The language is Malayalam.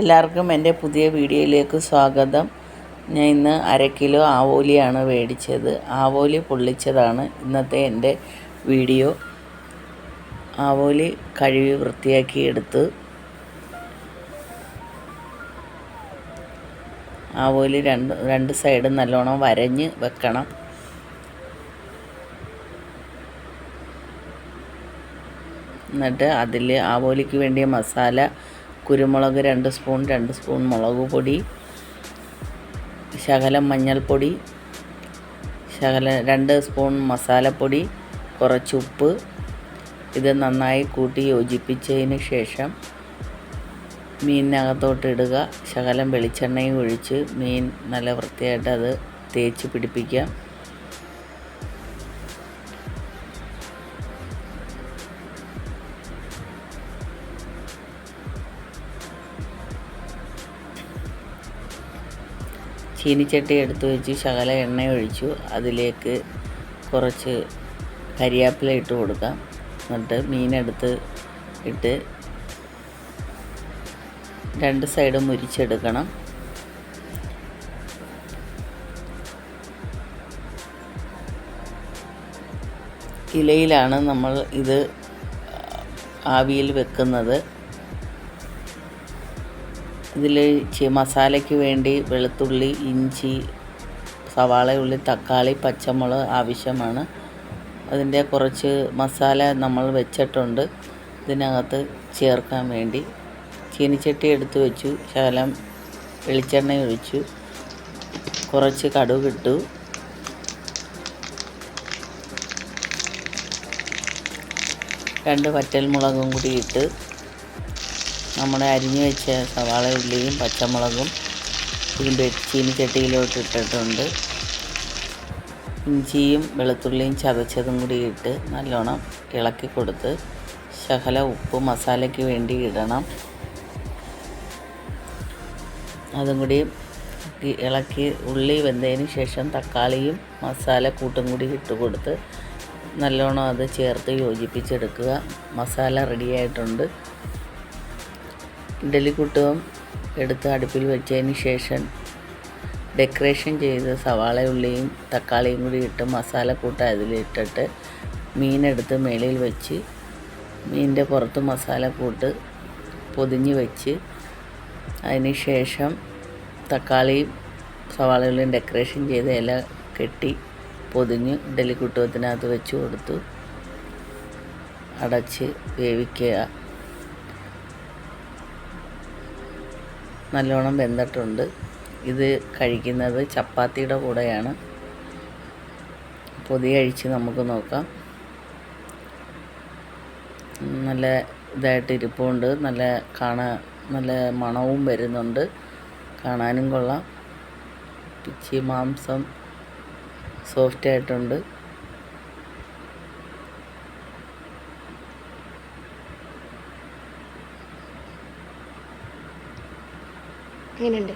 എല്ലാവർക്കും എന്റെ പുതിയ വീഡിയോയിലേക്ക് സ്വാഗതം. ഞാൻ ഇന്ന് അര കിലോ ആവോലിയാണ് മേടിച്ചത്. ആവോലി പൊള്ളിച്ചതാണ് ഇന്നത്തെ എന്റെ വീഡിയോ. ആവോലി കഴുകി വൃത്തിയാക്കി എടുത്ത് ആവോലി രണ്ട് രണ്ട് സൈഡും നല്ലോണം വരഞ്ഞ് വെക്കണം. എന്നിട്ട് അതിൽ ആവോലിക്ക് വേണ്ടിയ മസാല കുരുമുളക് രണ്ട് സ്പൂൺ രണ്ട് സ്പൂൺ മുളക് പൊടി ശകലം മഞ്ഞൾപ്പൊടി ശകലം രണ്ട് സ്പൂൺ മസാലപ്പൊടി കുറച്ച് ഉപ്പ്. ഇത് നന്നായി കൂട്ടി യോജിപ്പിച്ചതിന് ശേഷം മീനിനകത്തോട്ട് ഇടുക. ശകലം വെളിച്ചെണ്ണയും ഒഴിച്ച് മീൻ നല്ല വൃത്തിയായിട്ട് അത് തേച്ച് പിടിപ്പിക്കാം ചീനിച്ചട്ടി എടുത്തു വെച്ച് ശകല എണ്ണ ഒഴിച്ചു. അതിലേക്ക് കുറച്ച് കരിയാപ്പില ഇട്ട് കൊടുക്കാം. എന്നിട്ട് മീനെടുത്ത് ഇട്ട് രണ്ട് സൈഡും മുരിച്ചെടുക്കണം. ഇലയിലാണ് നമ്മൾ ഇത് ആവിയിൽ വെക്കുന്നത്. ഇതിൽ മസാലയ്ക്ക് വേണ്ടി വെളുത്തുള്ളി ഇഞ്ചി സവാള ഉള്ളി തക്കാളി പച്ചമുളക് ആവശ്യമാണ്. അതിന്റെ കുറച്ച് മസാല നമ്മൾ വെച്ചിട്ടുണ്ട്. ഇതിനകത്ത് ചേർക്കാൻ വേണ്ടി ചീനിച്ചട്ടി എടുത്തു വെച്ചു ശകലം വെളിച്ചെണ്ണ ഒഴിച്ചു കുറച്ച് കടുക് ഇട്ടു. രണ്ട് വറ്റൽമുളകും കൂടി ഇട്ട് നമ്മുടെ അരിഞ്ഞു വെച്ച സവാള ഉള്ളിയും പച്ചമുളകും ഇതിന്റെ ചീനിച്ചട്ടിയിലോട്ട് ഇട്ടിട്ടുണ്ട്. ഇഞ്ചിയും വെളുത്തുള്ളിയും ചതച്ചതും കൂടി ഇട്ട് നല്ലോണം ഇളക്കി കൊടുത്ത് ശകല ഉപ്പ് മസാലയ്ക്ക് വേണ്ടി ഇടണം. അതും കൂടി ഇളക്കി ഉള്ളി വെന്തതിന് ശേഷം തക്കാളിയും മസാല കൂട്ടും കൂടി ഇട്ട് കൊടുത്ത് നല്ലോണം അത് ചേർത്ത് യോജിപ്പിച്ചെടുക്കുക. മസാല റെഡിയായിട്ടുണ്ട് ഇഡലിക്കുട്ടവും എടുത്ത് അടുപ്പിൽ വെച്ചതിന് ശേഷം ഡെക്കറേഷൻ ചെയ്ത് സവാള ഉള്ളിയും തക്കാളിയും കൂടി ഇട്ട് മസാലക്കൂട്ട് അതിലിട്ടിട്ട് മീനെടുത്ത് മേളിൽ വെച്ച് മീനിന്റെ പുറത്ത് മസാല മസാലക്കൂട്ട് പൊതിഞ്ഞ് വെച്ച് അതിന് ശേഷം തക്കാളിയും സവാള ഉള്ളിയും ഡെക്കറേഷൻ ചെയ്ത് ഇല കെട്ടി പൊതിഞ്ഞ് ഇഡലിക്കുട്ടത്തിനകത്ത് വെച്ച് കൊടുത്തു അടച്ച് വേവിക്കുക. നല്ലോണം വെന്തിട്ടുണ്ട്. ഇത് കഴിക്കുന്നത് ചപ്പാത്തിയുടെ കൂടെയാണ്. പൊതി കഴിച്ച് നമുക്ക് നോക്കാം. നല്ല ഇതായിട്ട് ഇരിപ്പുണ്ട്. നല്ല കാണാൻ നല്ല മണവും വരുന്നുണ്ട്. കാണാനും കൊള്ളാം. പിച്ചി മാംസം സോഫ്റ്റ് എങ്ങനെയുണ്ട്